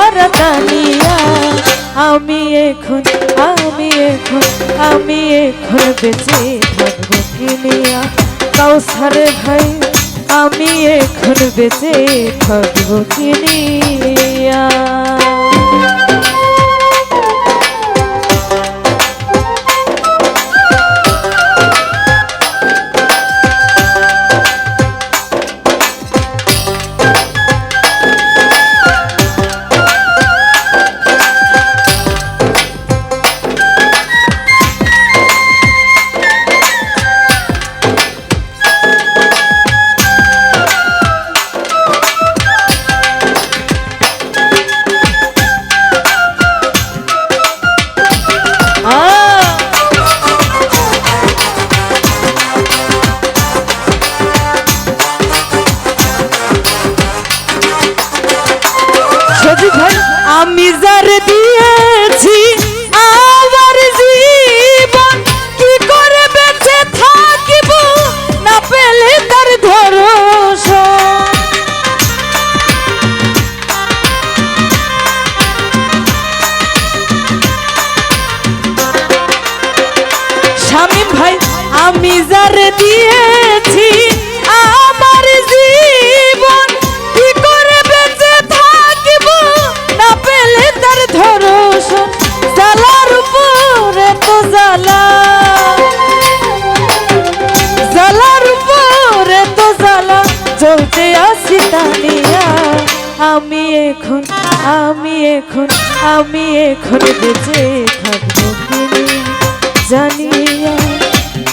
তারা তানিয়া আমি এখন আমি এখন আমি এখন বেঁচে থাকব কিনিয়া কাউসারে ভাই, আমি এখন বেঁচে থাকব কিনিয়া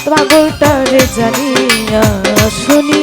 পাগলটারে জানিয়া শুনি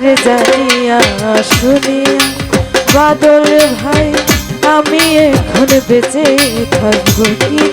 জানিয়া শুনিয়া বাদল ভাই আমি এখন বেঁচে থাকব কি?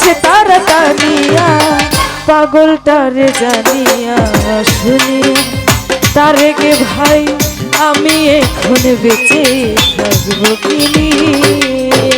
আছে তারা তানিয়া পাগল তারে জানিয়া শুনিয়া তারে গে ভাই, আমি এখন বেঁচে থাকব কিনিয়া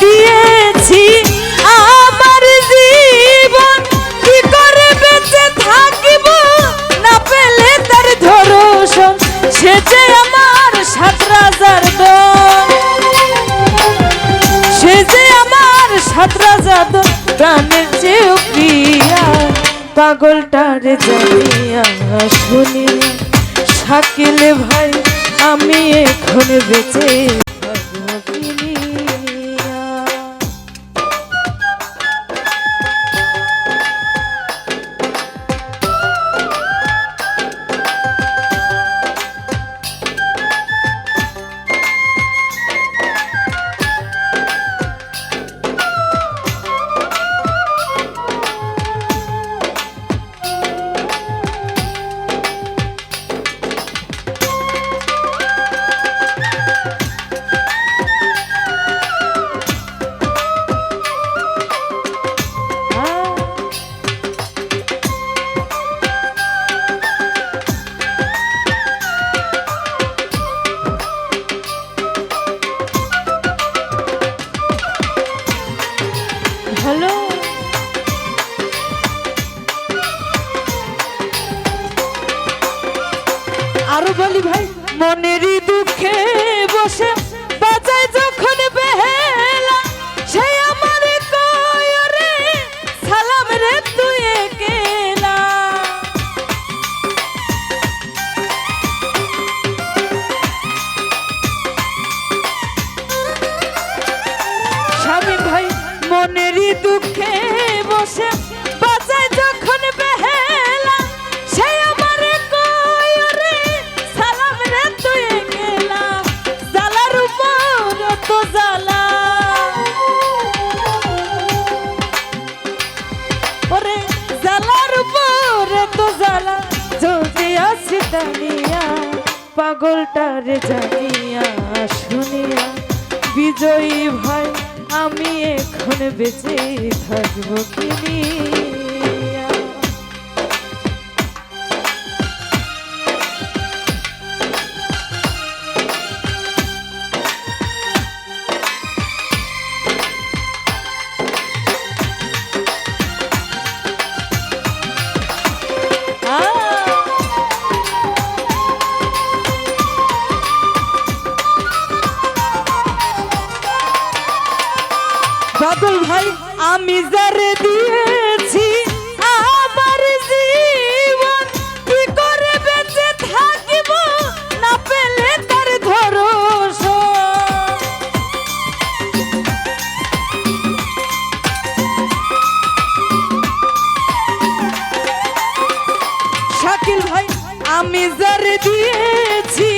দিয়েছি আমার জীবন কি করে বেঁচে থাকিব? না পেলে তার ধরোশন সে যে আমার সাত রাজার সে যে আমার সাত রাজা দল, প্রাণের চেয়েও প্রিয়া পাগলটারে জানিয়া শুনিয়া, শাকিলে ভাই, আমি এখন বেঁচে হ্যালো আরও বলি ভাই মনেরই দুঃখে বসে বাজায় যখন বেহেলা মনেরই দুঃখে বসে বাজায় যখন বেহেলা, সে আমারে কয় রে সালাম রে তুই গেলা জালার উপর তো জালা ওরে, জালার উপর তো জালা জ্বলতে আসি দাঁড়িয়া পাগলটারে জানিয়া শুনিয়া, বিজয়ী ভাই আমি এখন বেঁচে থাকব কিনিয়া আমি যারে দিয়েছি আমার জীবন কি করে বেঁচে থাকিব না পেলে তার ভরসা শাকিল ভাই, আমি যারে দিয়েছি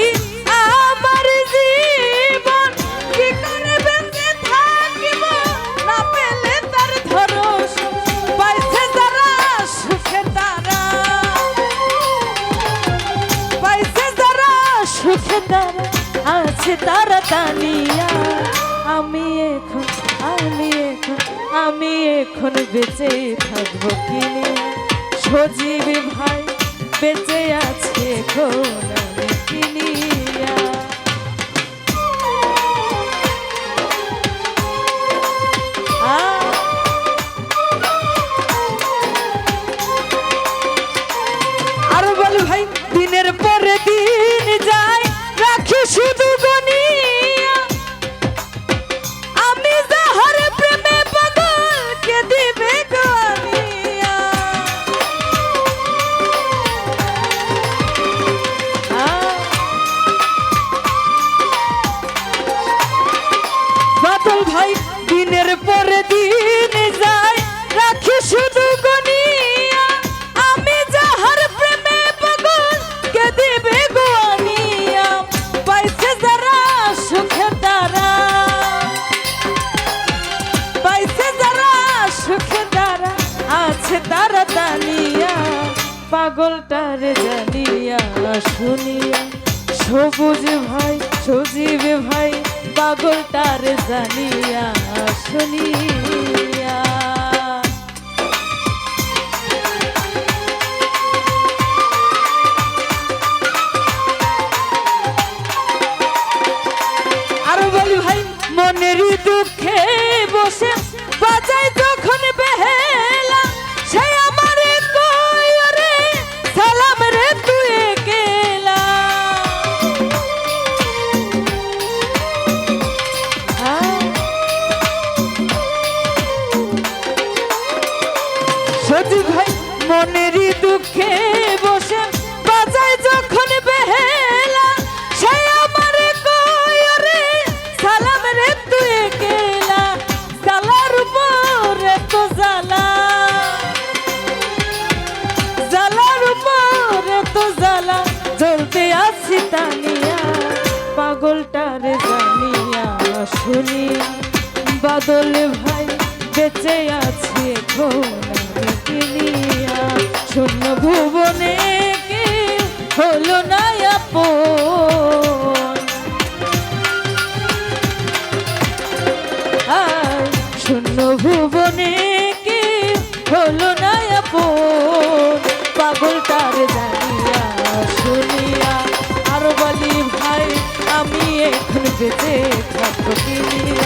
তারা, আছে তারা তানিয়া। আমি এখন আমি এখন আমি এখন বেঁচে থাকব কিনে। সজীব ভাই, বেঁচে আছে এখন আমি কিনি। পাগলটার জানিয়া, শুনিয়া, সবুজ ভাই, সজীব ভাই পাগলটার জানিয়া, শুনিয়া। আর বলি ভাই, মনের দুঃখে বসে বাজাই তখন শুনি বাদল ভাই বেঁচে আছে শূন্য ভুবনে Okay.